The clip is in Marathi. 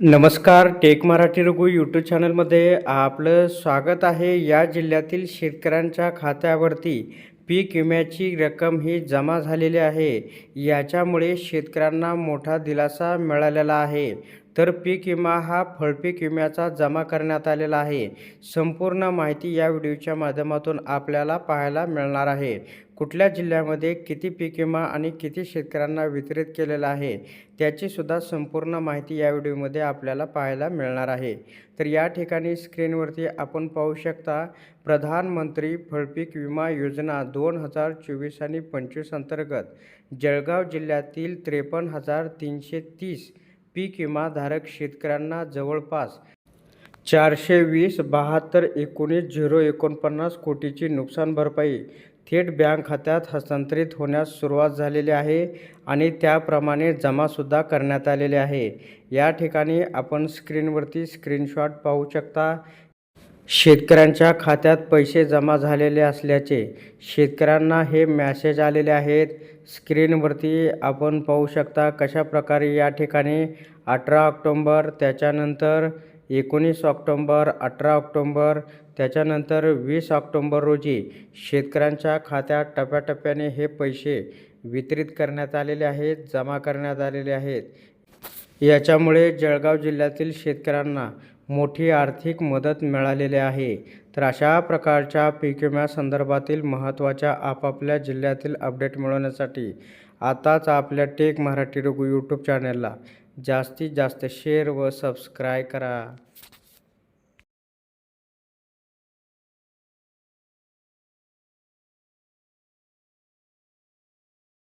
नमस्कार टेक मराठी रघु यूट्यूब चॅनलमध्ये आपलं स्वागत आहे. या जिल्ह्यातील शेतकऱ्यांच्या खात्यावरती पीक विम्याची रक्कम ही जमा झालेली आहे. याच्यामुळे शेतकऱ्यांना मोठा दिलासा मिळालेला आहे. तर पीक विमा हा फळपीक विम्याचा जमा करण्यात आलेला आहे. संपूर्ण माहिती या व्हिडिओच्या माध्यमातून आपल्याला पाहायला मिळणार आहे. कुठल्या जिल्ह्यामध्ये किती पीक विमा आणि किती शेतकऱ्यांना वितरित केलेला आहे त्याचीसुद्धा संपूर्ण माहिती या व्हिडिओमध्ये आपल्याला पाहायला मिळणार आहे. तर या ठिकाणी स्क्रीनवरती आपण पाहू शकता प्रधानमंत्री फळपीक विमा योजना दोन हजार चोवीस आणि पंचवीस अंतर्गत जळगाव जिल्ह्यातील त्रेपन्न हजार तीनशे तीस पीक विमाधारक शेतकऱ्यांना जवळपास चारशे वीस बहात्तर एकोणीस झिरो एकोणपन्नास कोटीची नुकसान भरपाई थेट बँक खात्यात हस्तांतरित होण्यास सुरुवात झालेली आहे आणि त्याप्रमाणे जमासुद्धा करण्यात आलेले आहे. या ठिकाणी आपण स्क्रीनवरती स्क्रीनशॉट पाहू शकता. शेतकऱ्यांच्या खात्यात पैसे जमा झालेले असल्याचे शेतकऱ्यांना हे मॅसेज आलेले आहेत. स्क्रीनवरती आपण पाहू शकता कशा प्रकारे या ठिकाणी अठरा ऑक्टोंबर त्याच्यानंतर एकोणीस ऑक्टोंबर अठरा ऑक्टोंबर त्याच्यानंतर वीस ऑक्टोंबर रोजी शेतकऱ्यांच्या खात्यात टप्प्याटप्प्याने हे पैसे वितरित करण्यात आलेले आहेत जमा करण्यात आलेले आहेत. याच्यामुळे जळगाव जिल्ह्यातील शेतकऱ्यांना मोठी आर्थिक मदत मिळालेली आहे. तर अशा प्रकारच्या पीक विम्यासंदर्भातील महत्त्वाच्या आपापल्या जिल्ह्यातील अपडेट मिळवण्यासाठी आताच आपल्या टेक मराठी रघु यूट्यूब चॅनलला जास्तीत जास्त शेअर व सबस्क्राय करा.